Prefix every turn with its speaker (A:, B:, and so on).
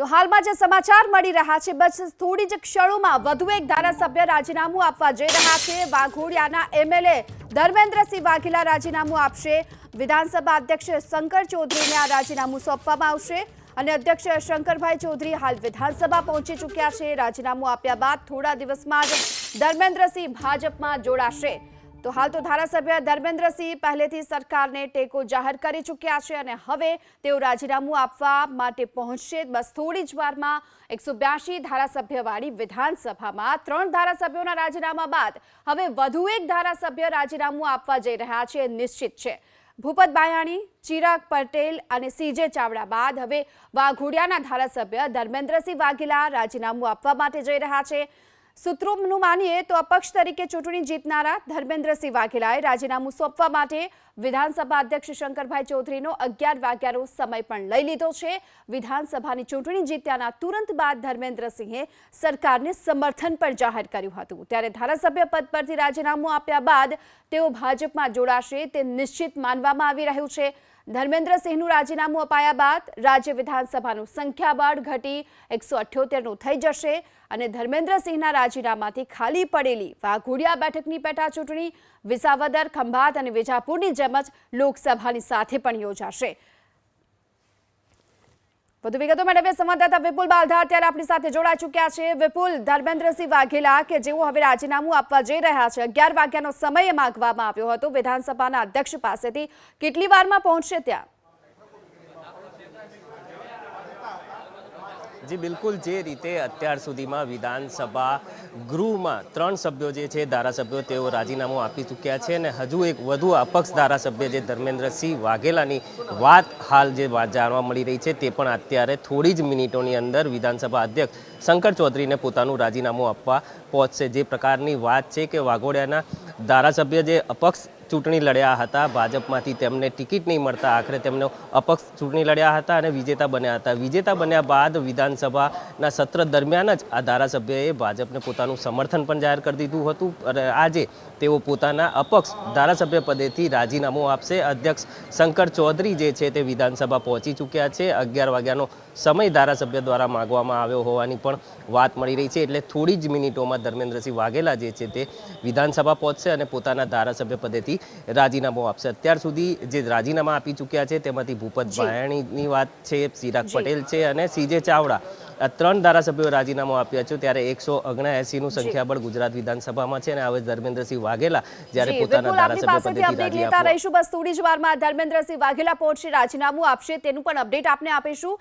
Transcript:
A: તો હાલમાં જે સમાચાર મળી રહ્યા છે, બસ થોડી જ ક્ષણોમાં વધુ એક ધારાસભ્ય રાજીનામું આપવા જઈ રહ્યા છે. વાઘોડિયાના એમએલએ ધર્મેન્દ્રસિંહ વાઘેલા રાજીનામું આપશે. વિધાનસભા અધ્યક્ષ શંકર ચૌધરીને આ રાજીનામું સોંપવામાં આવશે અને અધ્યક્ષ શંકરભાઈ ચૌધરી હાલ વિધાનસભા પહોંચી ચૂક્યા છે. રાજીનામું આપ્યા બાદ થોડા દિવસમાં જ ધર્મેન્દ્રસિંહ ભાજપમાં જોડાશે. તો હાલ તો ધારાસભ્ય ધર્મેન્દ્રસિંહ પહેલેથી સરકારને ટેકો જાહેર કરી ચૂક્યા છે અને હવે તેઓ રાજીનામું આપવા માટે પહોંચશે. બસ થોડી જ વારમાં એકસો બ્યાસી ધારાસભ્યવાળી વિધાનસભામાં ત્રણ ધારાસભ્યોના રાજીનામા બાદ હવે વધુ એક ધારાસભ્ય રાજીનામું આપવા જઈ રહ્યા છે નિશ્ચિત છે. ભૂપત બાયાણી, ચિરાગ પટેલ અને સીજે ચાવડા બાદ હવે વાઘોડિયાના ધારાસભ્ય ધર્મેન્દ્રસિંહ વાઘેલા રાજીનામું આપવા માટે જઈ રહ્યા છે. સૂત્રોનું માનીએ તો અપક્ષ તરીકે ચૂંટણી જીતનારા ધર્મેન્દ્રસિંહ વાઘેલાએ રાજીનામું સોંપવા માટે વિધાનસભા અધ્યક્ષ શંકરભાઈ ચૌધરીનો અગિયાર વાગ્યાનો સમય પણ લઈ લીધો છે. વિધાનસભાની ચૂંટણી જીત્યાના તુરંત બાદ ધર્મેન્દ્રસિંહે સરકારને સમર્થન પણ જાહેર કર્યું હતું. ત્યારે ધારાસભ્ય પદ પરથી રાજીનામું આપ્યા બાદ તેઓ ભાજપમાં જોડાશે તે નિશ્ચિત માનવામાં આવી રહ્યું છે. ધર્મેન્દ્રસિંહનું રાજીનામું અપાયા બાદ રાજ્ય વિધાનસભાનું સંખ્યાબળ ઘટી એકસો અઠ્યોતેરનું થઈ જશે અને ધર્મેન્દ્રસિંહના રાજીનામાથી ખાલી પડેલી વાઘોડિયા બેઠકની પેટા ચૂંટણી, વિસાવદર, ખંભાત અને વિજાપુરની જેમ જ લોકસભાની સાથે પણ યોજાશે. વધુ વિગતો મેળવીએ સંવાદદાતા વિપુલ બાલધા અત્યારે આપણી સાથે જોડાઈ ચૂક્યા છે. વિપુલ, ધર્મેન્દ્રસિંહ વાઘેલા કે જેઓ હવે રાજીનામું આપવા જઈ રહ્યા છે, અગિયાર વાગ્યાનો સમય માંગવામાં આવ્યો હતો. વિધાનસભાના અધ્યક્ષ પાસેથી કેટલી વારમાં પહોંચશે ત્યાં?
B: જી, બિલકુલ જે રીતે અત્યાર સુધીમાં વિધાનસભા ગૃહમાં ત્રણ સભ્યો જે છે, ધારાસભ્યો, તેઓ રાજીનામું આપી ચૂક્યા છે અને હજુ એક વધુ અપક્ષ ધારાસભ્ય જે ધર્મેન્દ્રસિંહ વાઘેલાની વાત હાલ જે જાણવા મળી રહી છે, તે પણ અત્યારે થોડી જ મિનિટોની અંદર વિધાનસભા અધ્યક્ષ શંકર ચૌધરીને પોતાનું રાજીનામું આપવા પહોંચશે. જે પ્રકારની વાત છે કે વાઘોડિયાના ધારાસભ્ય જે અપક્ષ ચૂંટણી લડ્યા હતા, ભાજપમાંથી તેમને ટિકિટ નહીં મળતા, આખરે તેમનો અપક્ષ ચૂંટણી લડ્યા હતા અને વિજેતા બન્યા હતા. વિજેતા બન્યા બાદ વિધાનસભાના સત્ર દરમિયાન જ આ ધારાસભ્યએ ભાજપને પોતાનું સમર્થન પણ જાહેર કરી દીધું હતું અને આજે તેઓ પોતાના અપક્ષ ધારાસભ્ય પદેથી રાજીનામું આપશે. અધ્યક્ષ શંકર ચૌધરી જે છે તે વિધાનસભા પહોંચી ચૂક્યા છે. અગિયાર વાગ્યાનો સમય ધારાસભ્ય દ્વારા માગવામાં આવ્યો હોવાની પણ વાત મળી રહી છે. એટલે થોડી જ મિનિટોમાં ધર્મેન્દ્રસિંહ વાઘેલા જે છે તે વિધાનસભા પહોંચશે અને પોતાના ધારાસભ્ય પદેથી રાજીનામું આપશે. અત્યાર સુધી જે રાજીનામા આપી ચૂક્યા છે તેમાંથી ભૂપત ભાયાણીની વાત છે ચિરાગ પટેલ છે અને સીજે ચાવડા. આ ત્રણ ધારાસભ્યોએ રાજીનામું આપ્યા છે. ત્યારે એકસો ઓગણએસીનું સંખ્યાબળ ગુજરાત વિધાનસભામાં છે અને હવે ધર્મેન્દ્રસિંહ વાઘેલા જ્યારે પોતાના ધારાસભ્ય પદેથી
A: રાજીનામું આપશે તેનું પણ અપડેટ આપને આપીશું.